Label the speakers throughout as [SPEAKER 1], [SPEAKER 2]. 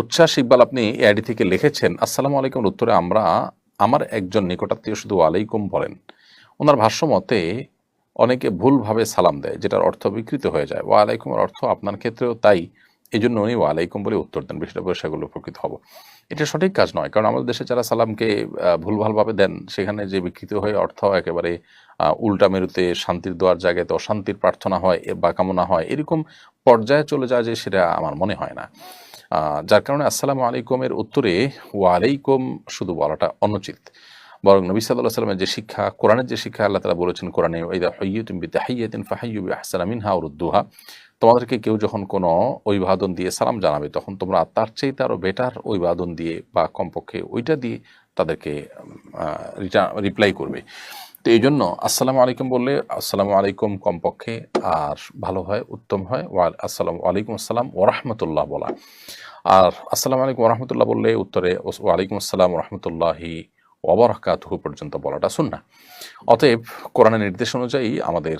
[SPEAKER 1] উচ্ছ্বাস ইকবাল আপনি এআইডি থেকে লিখেছেন, আসসালামু আলাইকুম উত্তরে আমরা আমার একজন নিকটাত্মীয় শুধু আলাইকুম বলেন। ওনার ভাষ্য মতে অনেকে ভুলভাবে সালাম দেয়, যেটার অর্থ বিকৃত হয়ে যায়। ওয়া আলাইকুমের অর্থ আপনার ক্ষেত্রেও তাই এই জন্য উনি আলাইকুম বলে উত্তর দেন। বিষয়টা সেগুলো উপকৃত হব। এটা সঠিক কাজ নয়, কারণ আমাদের দেশে যারা সালামকে ভুলভালভাবে দেন, সেখানে যে বিকৃত হয়ে অর্থ একেবারে উল্টা মেরুতে শান্তির দোয়ার জায়গায় তো অশান্তির প্রার্থনা হয় বা কামনা হয়, এরকম পর্যায়ে চলে যায় যে সেটা আমার মনে হয় না। যার কারণে আসসালামু আলাইকুমের উত্তরে ওয়ালাইকুম শুধু বলাটা অনুচিত। বরং নবী সাল্লাহ সাল্লামের যে শিক্ষা, কোরআনের যে শিক্ষা আল্লাহ তালা বলেছেন কোরআনে ওইদা হইয়ুতুম বিতাহিয়াতিন ফাহাইয়ু বিআহসানা মিনহা উরুদ্দুহা তোমাদেরকে কেউ যখন কোনো অভিবাদন দিয়ে সালাম জানাবে, তখন তোমরা তার চেয়ে আরও বেটার অভিবাদন দিয়ে বা কমপক্ষে ওইটা দিয়ে তাদেরকে রিটার্ন রিপ্লাই করবে। তো এই জন্য আসসালামু আলাইকুম বললে আসসালামু আলাইকুম কমপক্ষে, আর ভালো হয়, উত্তম হয়, ওয়া আসসালাম আলাইকুম আসসালাম ওরহমতুল্লাহ বলা। আর আসসালামু আলাইকুম ওরহমতুল্লাহ বললে উত্তরে ওয়ালাইকুম আসসালাম রহমতুল্লাহি ওবরাকাতুহু পর্যন্ত বলাটা শুননা অতএব কোরআনের নির্দেশ অনুযায়ী আমাদের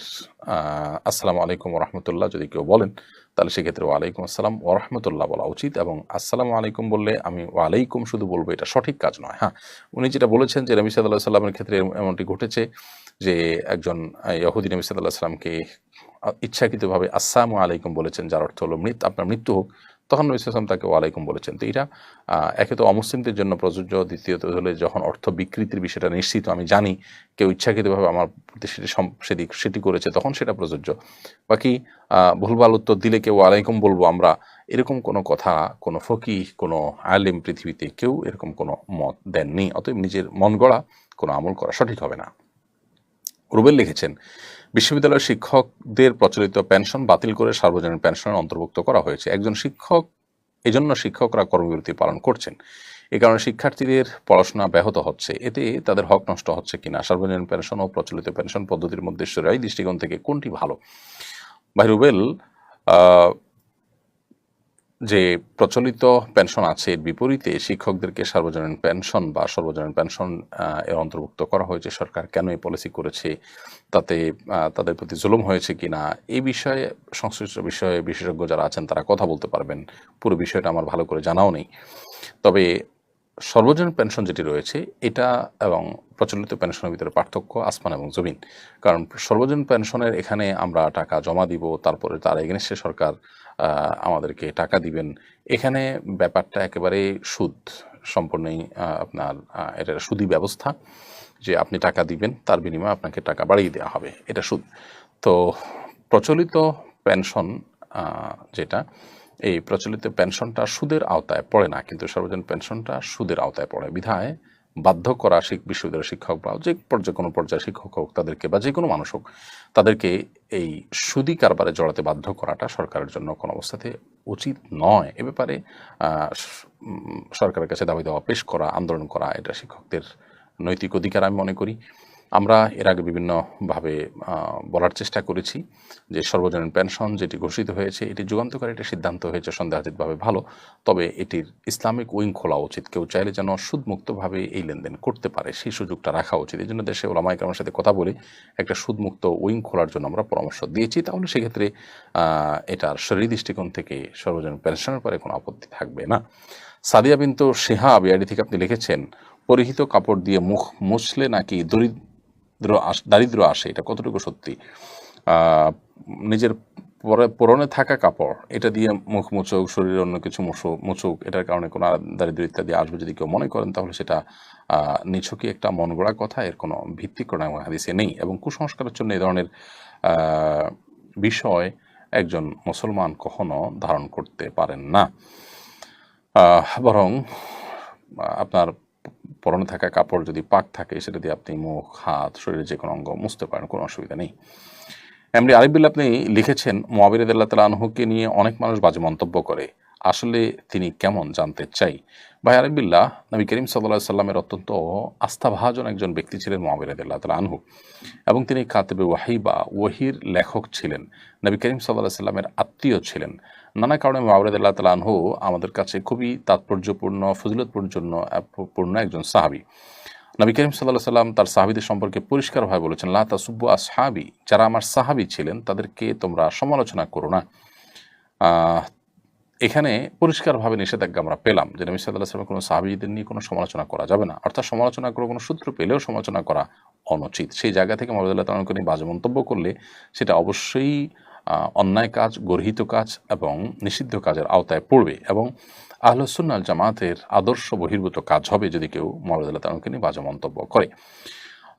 [SPEAKER 1] আসসালামু আলাইকুম রহমতুল্লাহ যদি কেউ বলেন, তাহলে সেক্ষেত্রে ওয়ালাইকুম আসসালাম ওরহমতুল্লাহ বলা উচিত এবং আসসালামু আলাইকুম বললে আমি ওয়ালাইকুম শুধু বলব, এটা সঠিক কাজ নয়। হ্যাঁ উনি যেটা বলেছেন যে নবী সাল্লাহ সাল্লামের ক্ষেত্রে এমনটি ঘটেছে যে একজন ইহুদি নবী সাল্লাহ সাল্লামকে ইচ্ছাকৃতভাবে আসসালামু আলাইকুম বলেছেন, যার অর্থ হলো মৃত, আপনার মৃত্যু হোক। তখন নবী সাল্লাম তাকে ওয়ালাইকুম বলেছেন। তো এটা একে তো অমুসলিমদের জন্য প্রযোজ্য, দ্বিতীয়ত হলে যখন অর্থ বিকৃতির বিষয়টা নিশ্চিত, আমি জানি, কেউ ইচ্ছাকৃতভাবে আমার প্রতি সেটি সেটি সেটি করেছে, তখন সেটা প্রযোজ্য। বাকি ভুলভাল উত্তর দিলে কেউ ওয়ালাইকুম বলব আমরা, এরকম কোনো কথা, কোনো ফকি কোনো আলেম পৃথিবীতে কেউ এরকম কোনো মত দেননি। অতএব নিজের মন গড়া কোনো আমল করা সঠিক হবে না। রুবেল লিখেছেন বিশ্ববিদ্যালয়ের শিক্ষকদের প্রচলিত পেনশন বাতিল করে সার্বজনীন পেনশনের অন্তর্ভুক্ত করা হয়েছে। একজন শিক্ষক এজন্য শিক্ষকরা কর্মবিরতি পালন করছেন। এ কারণে শিক্ষার্থীদের পড়াশোনা ব্যাহত হচ্ছে। এতে তাদের হক নষ্ট হচ্ছে কিনা সার্বজনীন পেনশন ও প্রচলিত পেনশন পদ্ধতির মধ্যে সরাই দৃষ্টিকোণ থেকে কোনটি ভালো? ভাই রুবেল আহ, যে প্রচলিত পেনশন আছে, এর বিপরীতে শিক্ষকদেরকে সার্বজনীন পেনশন বা সর্বজনীন পেনশন এর অন্তর্ভুক্ত করা হয়েছে। সরকার কেন এই পলিসি করেছে? তাতে তাদের প্রতি জুলুম হয়েছে কিনা? এই বিষয়ে, সংশ্লিষ্ট বিষয়ে বিশেষজ্ঞ যারা আছেন, তারা কথা বলতে পারবেন। পুরো বিষয়টা আমার ভালো করে জানাও নেই। তবে সর্বজনীন পেনশন যেটি রয়েছে, এটা এবং প্রচলিত পেনশনের ভিতরে পার্থক্য আসমান এবং জমিন। কারণ সর্বজনীন পেনশনের এখানে আমরা টাকা জমা দিব, তারপরে তার এগেনস্টে সরকার আমাদেরকে টাকা দিবেন। এখানে ব্যাপারটা একেবারে সুদ সম্পূর্ণই আপনার এটা সুদি ব্যবস্থা যে আপনি টাকা দিবেন, তার বিনিময়ে আপনাকে টাকা বাড়িয়ে দেওয়া হবে। এটা সুদ। তো প্রচলিত পেনশন যেটা, এই প্রচলিত পেনশনটা সুদের আওতায় পড়ে না, কিন্তু সর্বজনীন পেনশনটা সুদের আওতায় পড়ে। বিধায় বাধ্য করা শিখ বিশ্ববিদ্যালয়ের শিক্ষক বা যে পর্যায়ে কোনো পর্যায়ে শিক্ষক হোক তাদেরকে বা যে কোনো মানুষ হোক, তাদেরকে এই সুদি কারবারে জড়াতে বাধ্য করাটা সরকারের জন্য কোনো অবস্থাতে উচিত নয়। এ ব্যাপারে সরকারের কাছে দাবি দেওয়া, পেশ করা, আন্দোলন করা, এটা শিক্ষকদের নৈতিক অধিকার আমি মনে করি। আমরা এর আগে বিভিন্নভাবে বলার চেষ্টা করেছি যে সর্বজনীন পেনশন যেটি ঘোষিত হয়েছে, এটি যুগান্তকারী একটি সিদ্ধান্ত হয়েছে, সন্দেহাতীতভাবে ভালো। তবে এটির ইসলামিক উইং খোলা উচিত। কেউ চাইলে যেন সুদমুক্তভাবে এই লেনদেন করতে পারে, সেই সুযোগটা রাখা উচিত। এই জন্য দেশে ওলামাইকার সাথে কথা বলে একটা সুদমুক্ত উইং খোলার জন্য আমরা পরামর্শ দিয়েছি। তাহলে সেক্ষেত্রে এটার শরীর দৃষ্টিকোণ থেকে সর্বজনীন পেনশনের পরে কোনো আপত্তি থাকবে না। সাদিয়া বিন্তু সিহা বিআইডি থেকে আপনি লিখেছেন, পরিহিত কাপড় দিয়ে মুখ মুছলে নাকি দরিদ্র দারিদ্র আসে এটা কতটুকু সত্যি? নিজের পরে- পরনে থাকা কাপড়, এটা দিয়ে মুখ মুচুক, শরীরে অন্য কিছু মুছুক মুচুক, এটার কারণে কোনো দারিদ্র ইত্যাদি আসবে যদি কেউ মনে করেন, তাহলে সেটা নিছকই একটা মন গড়া কথা, এর কোনো ভিত্তি কোনো হাদিসে নেই। এবং কুসংস্কারের জন্য এই ধরনের বিষয় একজন মুসলমান কখনো ধারণ করতে পারেন না। বরং আপনার পরনে থাকা কাপড় যদি পাক থাকে, সেটা দিয়ে আপনি মুখ, হাত, শরীরের যে কোনো অঙ্গ মুছতে পারেন, কোনো অসুবিধা নেই। এমনি আরিফবিল্লা আপনি লিখেছেন মোয়াবির আল্লাহ তালা আনহুকে নিয়ে অনেক মানুষ বাজে মন্তব্য করে। আসলে তিনি কেমন জানতে চাই? ভাই আরিফবিল্লাহ নবী করিম সাল্লাহ সাল্লামের অত্যন্ত আস্থাভাজন একজন ব্যক্তি ছিলেন মোয়াবির আল্লাহ তালা আনহু। এবং তিনি কাতেবে ওয়াহি বা ওহির লেখক ছিলেন। নবী করিম সাল্লাহ সাল্লামের আত্মীয় ছিলেন। নানা কারণে মাওরাদ আল্লাহ তালা আনহু আমাদের কাছে খুবই তাৎপর্যপূর্ণ, ফজিলতপূর্ণ পূর্ণ একজন সাহাবি। নবী করিম সাল্লাহ সাল্লাম তার সাহাবিদের সম্পর্কে পরিষ্কারভাবে বলেছেন, লা তাসুব্বু আসহাবি যারা আমার সাহাবি ছিলেন, তাদেরকে তোমরা সমালোচনা করো না। এখানে পরিষ্কারভাবে নিষেধাজ্ঞা আমরা পেলাম যে নবী সাল্লাহ সাল্লামের কোনো সাহাবিদের নিয়ে কোনো সমালোচনা করা যাবে না। অর্থাৎ সমালোচনা করে কোনো সূত্র পেলেও সমালোচনা করা অনুচিত। সেই জায়গা থেকে মহাবুদুল্লাহ তালকে নিয়ে বাজে মন্তব্য করলে সেটা অবশ্যই অন্যায় কাজ, গর্হিত কাজ এবং নিষিদ্ধ কাজের আওতায় পড়বে এবং আহলসুন্নাল জামাতের আদর্শ বহির্ভূত কাজ হবে যদি কেউ মহাবুদুল্লাহ তালকে নিয়ে বাজে মন্তব্য করে।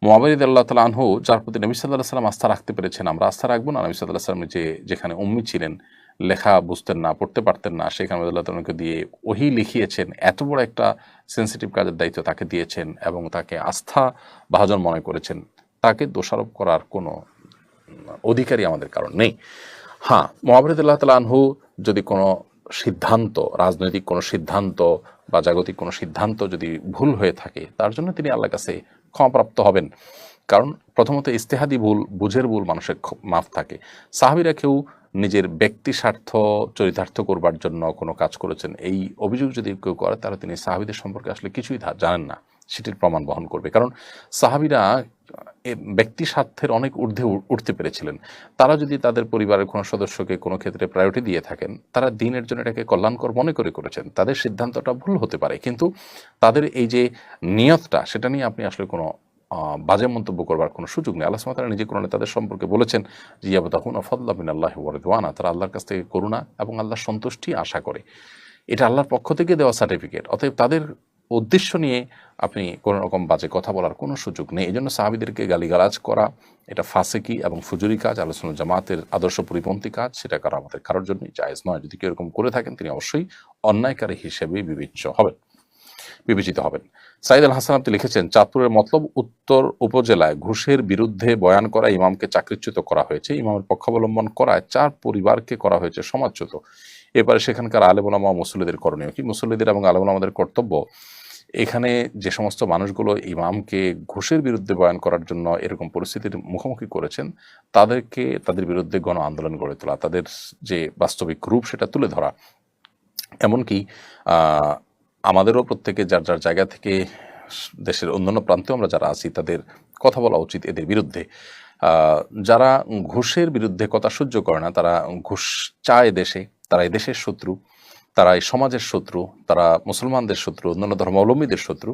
[SPEAKER 1] মোয়াবিদ আল্লাহ তালা আনহু, যার প্রতি নবী সাল্লাহ সাল্লাম আস্থা রাখতে পেরেছেন, আমরা আস্থা রাখব না। নবী সাল্লাহ সাল্লাম যে, যেখানে উম্মি ছিলেন লেখা বুঝতেন না, পড়তে পারতেন না সেখানে আল্লাহ তালাকে দিয়ে ওহি লিখিয়েছেন, এত বড় একটা সেন্সিটিভ কাজের দায়িত্ব তাকে দিয়েছেন এবং তাকে আস্থা ভাজন মনে করেছেন, তাকে দোষারোপ করার কোনো অধিকারী আমাদের কারণ নেই। হ্যাঁ মোহাম্মদুল্লাহ তালা আনহু যদি কোনো সিদ্ধান্ত, রাজনৈতিক কোনো সিদ্ধান্ত বা জাগতিক কোনো সিদ্ধান্ত যদি ভুল হয়ে থাকে, তার জন্য তিনি আল্লাহর কাছে ক্ষমাপ্রাপ্ত হবেন। কারণ প্রথমত ইস্তেহাদি ভুল, বুঝের ভুল মানুষের মাফ থাকে। সাহাবিরা কেউ নিজের ব্যক্তি স্বার্থ চরিতার্থ করবার জন্য কোনো কাজ করেছেন, এই অভিযোগ যদি কেউ করে, তাহলে তিনি সাহাবিদের সম্পর্কে আসলে কিছুই জানেন না। সেটির প্রমাণ বহন করবে। কারণ সাহাবিরা ব্যক্তি স্বার্থের অনেক ঊর্ধ্বে উঠতে পেরেছিলেন। তারা যদি তাদের পরিবারের কোনো সদস্যকে কোনো ক্ষেত্রে প্রায়োরিটি দিয়ে থাকেন, তারা দিনের জন্য এটাকে কল্যাণকর মনে করে করেছেন। তাদের সিদ্ধান্তটা ভুল হতে পারে। কিন্তু তাদের এই যে নিয়তটা, সেটা নিয়ে আপনি আসলে কোনো বাজে মন্তব্য করবার কোনো সুযোগ নেই। আল্লাহ সুমাতারা নিজে কোরআনে তাদের সম্পর্কে বলেছেন যে ইয়াবতাহুন ফদল্লা বিন আল্লাহ ওয়ারদওয়ানা তারা আল্লাহর কাছ থেকে করুণা এবং আল্লাহর সন্তুষ্টি আশা করে। এটা আল্লাহর পক্ষ থেকে দেওয়া সার্টিফিকেট অতএব তাদের উদ্দেশ্য নিয়ে আপনি কোনো রকম বাজে কথা বলার কোনো সুযোগ নেই। এই জন্য সাহাবিদেরকে গালিগালাজ করা, এটা ফাঁসেকি এবং ফুজুরি কাজ, আলোচনা জামাতের আদর্শ পরিপন্থী কাজ, সেটা করা আমাদের কারোর জন্যই জায়েজ নয়। যদি কেউ এরকম করে থাকেন, তিনি অবশ্যই অন্যায়কারী হিসেবে বিবেচ্য হবেন। বিবেচিত হবেন। সাইদ আল হাসান আপনি লিখেছেন, চাঁদপুরের মতলব উত্তর উপজেলায় ঘুষের বিরুদ্ধে বয়ান করা, ইমামকে চাকরিচ্যুত করা হয়েছে। ইমামের পক্ষাবলম্বন করায় চার পরিবারকে করা হয়েছে সমাজচ্যুত। এবারে সেখানকার আলেমুলামা মুসল্লিদের করণীয় কি? মুসল্লিদের এবং আলেমুলামাদের কর্তব্য? এখানে যে সমস্ত মানুষগুলো ইমামকে ঘুষের বিরুদ্ধে বয়ান করার জন্য এরকম পরিস্থিতির মুখোমুখি করেছেন, তাদেরকে, তাদের বিরুদ্ধে গণ আন্দোলন গড়ে তোলা, তাদের যে বাস্তবিক রূপ সেটা তুলে ধরা। এমনকি আমাদেরও প্রত্যেকে যার যার জায়গা থেকে দেশের অন্যান্য প্রান্তেও আমরা যারা আছি, তাদের কথা বলা উচিত এদের বিরুদ্ধে। যারা ঘুষের বিরুদ্ধে কথা সহ্য করে না, তারা ঘুষ চায় দেশে, তারা দেশের শত্রু। তারা এই সমাজের শত্রু, তারা মুসলমানদের শত্রু, অন্যান্য ধর্মাবলম্বীদের শত্রু।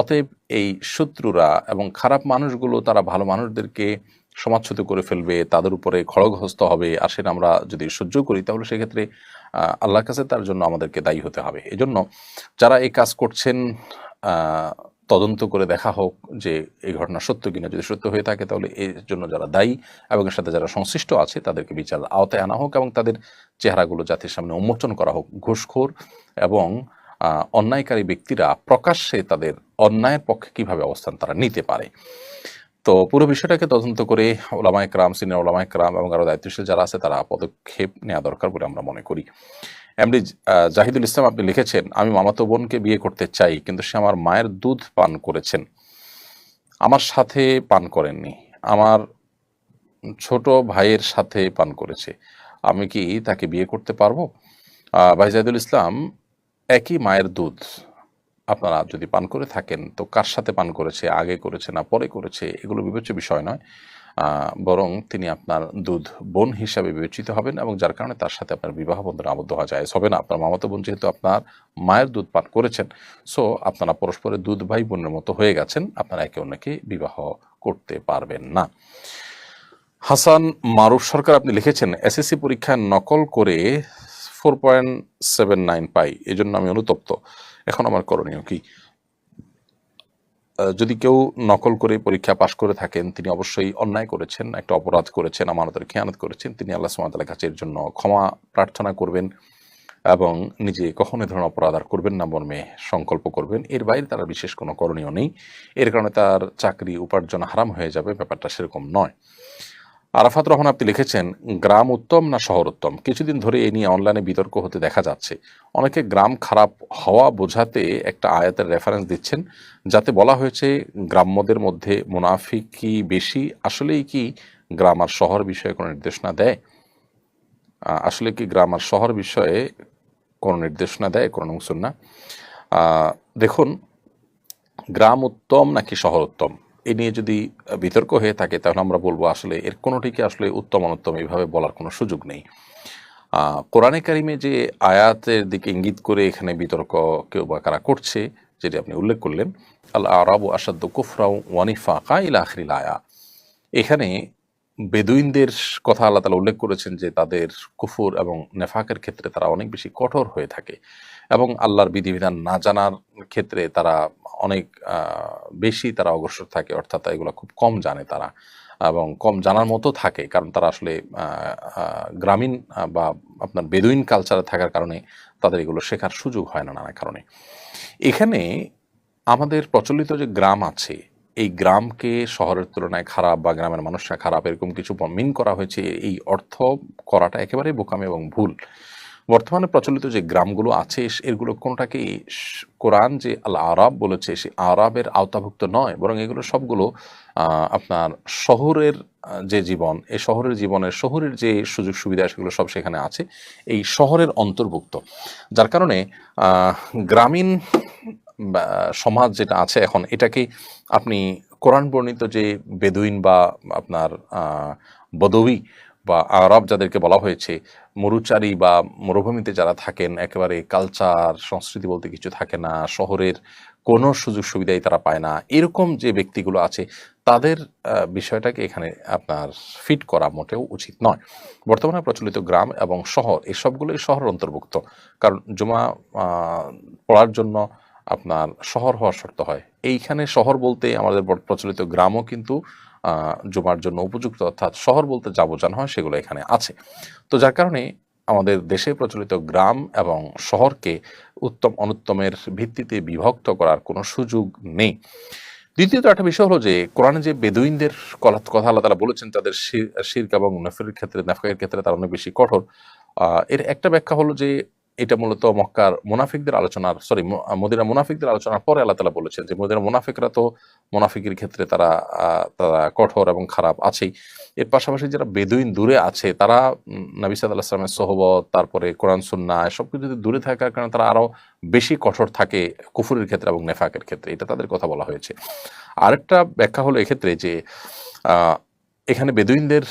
[SPEAKER 1] অতএব এই শত্রুরা এবং খারাপ মানুষগুলো তারা ভালো মানুষদেরকে সমাজচ্যুত করে ফেলবে, তাদের উপরে খড়গহস্ত হবে আর সেটা আমরা যদি সহ্য করি, তাহলে সেক্ষেত্রে আল্লাহর কাছে তার জন্য আমাদেরকে দায়ী হতে হবে। এজন্য যারা এই কাজ করছেন তদন্ত করে দেখা হোক যে এই ঘটনা সত্য কিনা। যদি সত্য হয়ে থাকে, তাহলে এর জন্য যারা দায়ী এবং এর সাথে যারা সংশ্লিষ্ট আছে, তাদেরকে বিচার আওতায় আনা হোক এবং তাদের চেহারাগুলো জাতির সামনে উন্মোচন করা হোক ঘুষখোর এবং অন্যায়কারী ব্যক্তিরা প্রকাশ্যে তাদের অন্যায়ের পক্ষে কীভাবে অবস্থান তারা নিতে পারে। তো পুরো বিষয়টাকে তদন্ত করে ওলামায় ক্রাম, সিনিয়র ওলামায় ক্রাম এবং আরও দায়িত্বশীল যারা আছে, তারা পদক্ষেপ নেওয়া দরকার বলে আমরা মনে করি। এমডি জাহিদুল ইসলাম আপনি লিখেছেন, আমি মামাতো বোনকে বিয়ে করতে চাই, কিন্তু সে আমার মায়ের দুধ পান করেছেন। আমার সাথে পান করেননি। আমার ছোট ভাইয়ের সাথে পান করেছে। আমি কি তাকে বিয়ে করতে পারব? ভাই জাহিদুল ইসলাম, একই মায়ের দুধ আপনারা যদি পান করে থাকেন, তো কার সাথে পান করেছে? আগে করেছে না পরে করেছে? এগুলো বিবেচ্য বিষয় নয়। বরং তিনি আপনার দুধ বোন হিসাবে বিবেচিত হবেন এবং যার কারণে তার সাথে আপনার বিবাহ বন্ধনে আবদ্ধ হওয়া যায় হবে না। আপনার মামাতো বোন যেহেতু আপনার মায়ের দুধ পান করেছেন সো আপনারা পরস্পরের দুধ ভাই বোনের মতো হয়ে গেছেন, আপনারা একে অন্যকে বিবাহ করতে পারবেন না। হাসান মারুফ সরকার আপনি লিখেছেন, এসএসসি পরীক্ষায় নকল করে ফোর পয়েন্ট সেভেন নাইন পাই, এজন্য আমি অনুতপ্ত। এখন আমার করণীয় কি? যদি কেউ নকল করে পরীক্ষা পাশ করে থাকেন, তিনি অবশ্যই অন্যায় করেছেন, একটা অপরাধ করেছেন, আমানতের খেয়ানত করেছেন, তিনি আল্লাহ সুমাতালের কাছে এর জন্য ক্ষমা প্রার্থনা করবেন এবং নিজে কখনো ধরনের অপরাধ আর করবেন না মর্মে সংকল্প করবেন। এর বাইরে তার বিশেষ কোনো করণীয় নেই। এর কারণে তার চাকরি উপার্জন হারাম হয়ে যাবে, ব্যাপারটা সেরকম নয়। আরাফাত রহমান আপনি লিখেছেন, গ্রাম উত্তম না শহর উত্তম? কিছুদিন ধরে এই নিয়ে অনলাইনে বিতর্ক হতে দেখা যাচ্ছে। অনেকে গ্রাম খারাপ হওয়া বোঝাতে একটা আয়াতের রেফারেন্স দিচ্ছেন, যাতে বলা হয়েছে, গ্রাম্যদের মধ্যে মুনাফিক কি বেশি? আসলেই কি গ্রাম আর শহর বিষয়ে কোনো নির্দেশনা দেয়? আসলে কি গ্রাম আর শহর বিষয়ে কোনো নির্দেশনা দেয়? কোনো অংশ না। দেখুন, গ্রাম উত্তম নাকি শহর উত্তম? এ নিয়ে যদি বিতর্ক হয়ে থাকে, তাহলে আমরা বলব আসলে এর কোনোটিকে আসলে উত্তম অনুত্তম এইভাবে বলার কোনো সুযোগ নেই। কোরআনে কারিমে যে আয়াতের দিকে ইঙ্গিত করে এখানে বিতর্ক কেউ বা কারা করছে, যেটি আপনি উল্লেখ করলেন আল আরব আসাদ্দ কুফরাউ ওয়ানিফাকা ইলা আখরিল আয়া। এখানে বেদুইনদের কথা আল্লাহ তালা উল্লেখ করেছেন যে তাদের কুফুর এবং নেফাকের ক্ষেত্রে তারা অনেক বেশি কঠোর হয়ে থাকে এবং আল্লাহর বিধিবিধান না জানার ক্ষেত্রে তারা অনেক বেশি তারা অগ্রসর থাকে, অর্থাৎ এগুলো খুব কম জানে তারা এবং কম জানার মতো থাকে, কারণ তারা আসলে গ্রামীণ বা আপনার বেদুইন কালচারে থাকার কারণে তাদের এগুলো শেখার সুযোগ হয় না নানা কারণে। এখানে আমাদের প্রচলিত যে গ্রাম আছে, এই গ্রামকে শহরের তুলনায় খারাপ বা গ্রামের মানুষরা খারাপ এরকম কিছু মিন করা হয়েছে, এই অর্থ করাটা একেবারেই বোকামি এবং ভুল। বর্তমানে প্রচলিত যে গ্রামগুলো আছে এগুলো কোনোটাকেই স- কোরআন যে আল আরব বলেছে, সে আরবের আওতাভুক্ত নয়, বরং এগুলো সবগুলো আপনার শহরের যে জীবন, এই শহরের জীবনের শহরের যে সুযোগ সুবিধা, সেগুলো সব সেখানে আছে, এই শহরের অন্তর্ভুক্ত। যার কারণে গ্রামীণ সমাজ যেটা আছে এখন এটাকে আপনি কোরআন বর্ণিত যে বেদুইন বা আপনার বদবি বা আরব যাদেরকে বলা হয়েছে মরুচারী বা মরুভূমিতে যারা থাকেন, একেবারে কালচার সংস্কৃতি বলতে কিছু থাকে না, শহরের কোনো সুযোগ সুবিধাই তারা পায় না, এরকম যে ব্যক্তিগুলো আছে, তাদের বিষয়টাকে এখানে আপনার ফিট করা মোটেও উচিত নয়। বর্তমানে প্রচলিত গ্রাম এবং শহর এই সবগুলোই শহরের অন্তর্ভুক্ত। কারণ জমা পড়ার জন্য আপনার শহর হওয়ার শর্ত হয়। এইখানে শহর বলতে আমাদের প্রচলিত গ্রামও কিন্তু জমার জন্য উপযুক্ত, অর্থাৎ শহর বলতে যা বোঝানো হয়, সেগুলো এখানে আছে। তো যার কারণে আমাদের দেশে প্রচলিত গ্রাম এবং শহরকে উত্তম, অনুত্তমের ভিত্তিতে বিভক্ত করার কোনো সুযোগ নেই। দ্বিতীয়ত একটা বিষয় হলো যে, কোরআনে যে বেদুইনদের কথা আল্লাহ তালা বলেছেন, তাদের শির- শিরক এবং নফের ক্ষেত্রে নাফাকের ক্ষেত্রে তারা অনেক বেশি কঠোর। এর একটা ব্যাখ্যা হলো যে এটা মূলত মক্কার মুনাফিকদের আলোচনার সরি মদিনা মুনাফিকদের আলোচনার পরে আল্লাহ তালা বলেছেন যে মদিনা মুনাফিকরা তো মুনাফিকের ক্ষেত্রে তারা তারা কঠোর এবং খারাপ আছেই। এর পাশাপাশি যারা বেদুইন দূরে আছে তারা উম, নবী সাল্লাহ আসলামের সহবত তারপরে কোরআন সুন্না এসব কিছু যদি দূরে থাকার কারণে তারা আরও বেশি কঠোর থাকে কুফুরের ক্ষেত্রে এবং নেফাকের ক্ষেত্রে এটা তাদের কথা বলা হয়েছে। আরেকটা ব্যাখ্যা হলো এক্ষেত্রে যে এখানে বেদুইনদের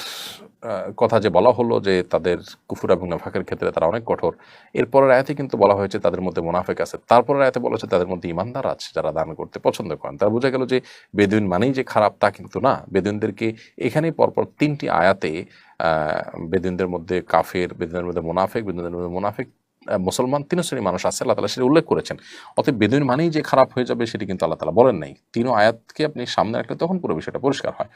[SPEAKER 1] কথা যে বলা হলো যে তাদের কুফুর এবং নাফাকের ক্ষেত্রে তারা অনেক কঠোর। এরপরের আয়াতে কিন্তু বলা হয়েছে তাদের মধ্যে মুনাফেক আছে। তারপরের আয়াতে বলা হয়েছে তাদের মধ্যে ইমানদার আছে যারা দান করতে পছন্দ করেন। তারা বোঝা গেল যে বেদুইন মানেই যে খারাপ তা কিন্তু না। বেদুইনদেরকে এখানেই পরপর তিনটি আয়াতে বেদুইনদের মধ্যে কাফের বেদুইনের মধ্যে মুনাফেক বেদুনদের মধ্যে মুনাফেক মুসলমান তিন শ্রেণির মানুষ আছে, আল্লাহ তালা সেটা উল্লেখ করেছেন। অতএব বেদুইন মানেই যে খারাপ হয়ে যাবে সেটি কিন্তু আল্লাহ তালা বলেন নাই। তিনও আয়াতকে আপনি সামনে রাখলে তখন পুরো বিষয়টা পরিষ্কার হয়।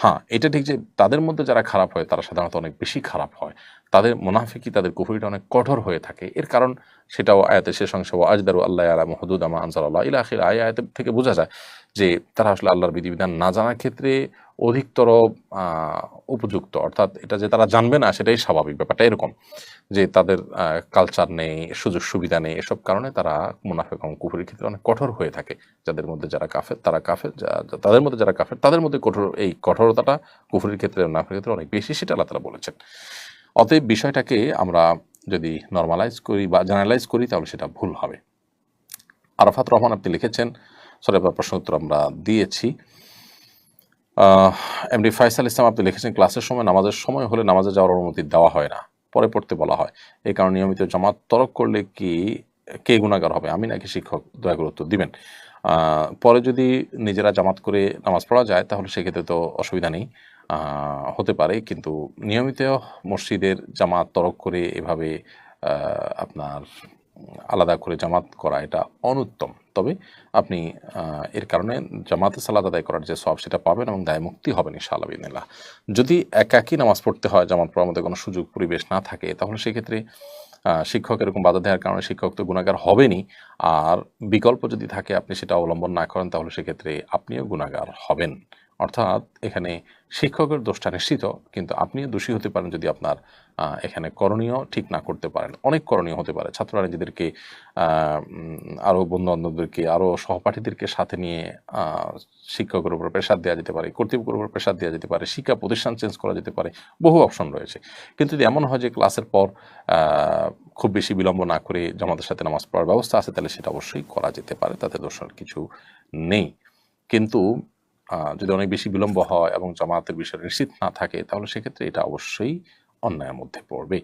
[SPEAKER 1] হ্যাঁ এটা ঠিক যে তাদের মধ্যে যারা খারাপ হয়, তারা সাধারণত অনেক বেশি খারাপ হয়। তাদের মুনাফিকি তাদের কুফরিটা অনেক কঠোর হয়ে থাকে। এর কারণ সেটাও আয়াতের শেষ অংশ আজদারু আল্লাহ আলাম হদুদ আমা আনসার আল্লাহ ইলা আখির আয় আয়াতের থেকে বোঝা যায় যে তারা আসলে আল্লাহর বিধিবিধান না জানার ক্ষেত্রে অধিকতর উপযুক্ত। অর্থাৎ এটা যে তারা জানবে না, সেটাই স্বাভাবিক ব্যাপারটা এরকম। যে তাদের কালচার নেই, সুযোগ সুবিধা নেই, এসব কারণে তারা মুনাফেক এবং কুফুরের ক্ষেত্রে অনেক কঠোর হয়ে থাকে। যাদের মধ্যে যারা কাফের, তারা কাফের। তাদের মধ্যে যারা কাফের, তাদের মধ্যে কঠোর, এই কঠোরতাটা কুফুরের ক্ষেত্রে মুনাফের ক্ষেত্রে অনেক বেশি, সেটা আল্লাহ তারা বলেছেন। অতএব বিষয়টাকে আমরা যদি নর্মালাইজ করি বা জেনারেলাইজ করি, তাহলে সেটা ভুল হবে। আরফাত রহমান আপনি লিখেছেন সরি প্রশ্ন উত্তর আমরা দিয়েছি। এমডি ফাইসাল ইসলাম, আপনি লিখেছেন, ক্লাসের সময়, নামাজের সময় হলে নামাজে যাওয়ার অনুমতি দেওয়া হয় না। পরে পড়তে বলা হয়, এই কারণে নিয়মিত জামাত তরক করলে কি, কে গুণাগার হবে? আমি নাকি শিক্ষক, দয়া করে উত্তর দিবেন। পরে যদি নিজেরা জামাত করে নামাজ পড়া যায়, তাহলে সেক্ষেত্রে তো অসুবিধা নেই। হতে পারে, কিন্তু নিয়মিত মসজিদের জামাত তরক করে এভাবে আপনার আলাদা করে জামাত করা এটা অনুত্তম। তবে আপনি এর কারণে জামাতে সালাদ আদায় করার যে সব সেটা পাবেন এবং দায় মুক্তি হবেন ইনশাআল্লাহ যদি একাকী নামাজ পড়তে হয়, জামাত পড়ার মধ্যে কোনো সুযোগ, পরিবেশ না থাকে, তাহলে সেক্ষেত্রে শিক্ষক এরকম বাধা দেওয়ার কারণে শিক্ষক তো গুণাগার হবেনই। আর বিকল্প যদি থাকে, আপনি সেটা অবলম্বন না করেন, তাহলে সেক্ষেত্রে আপনিও গুণাগার হবেন। অর্থাৎ এখানে শিক্ষকের দোষটা নিশ্চিত কিন্তু আপনিও দোষী হতে পারেন যদি আপনার এখানে করণীয় ঠিক না করতে পারেন। অনেক করণীয় হতে পারে। ছাত্ররা নিজেদেরকে আহ, উম, আরও বন্ধু বান্ধবদেরকে আরও সহপাঠীদেরকে সাথে নিয়ে শিক্ষকের উপর প্রেশার দেওয়া যেতে পারে কর্তৃপক্ষের উপর প্রেশার দেওয়া যেতে পারে শিক্ষা প্রতিষ্ঠান চেঞ্জ করা যেতে পারে বহু অপশন রয়েছে। কিন্তু যদি এমন হয় যে ক্লাসের পর খুব বেশি বিলম্ব না করে জামাতের সাথে নামাজ পড়ার ব্যবস্থা আছে তাহলে সেটা অবশ্যই করা যেতে পারে তাতে দোষের কিছু নেই। কিন্তু যদি অনেক বেশি বিলম্ব হয় এবং জামাতের বিষয়ে নিশ্চিত না থাকে, তাহলে সেক্ষেত্রে এটা অবশ্যই অন্যায়ের মধ্যে পড়বে।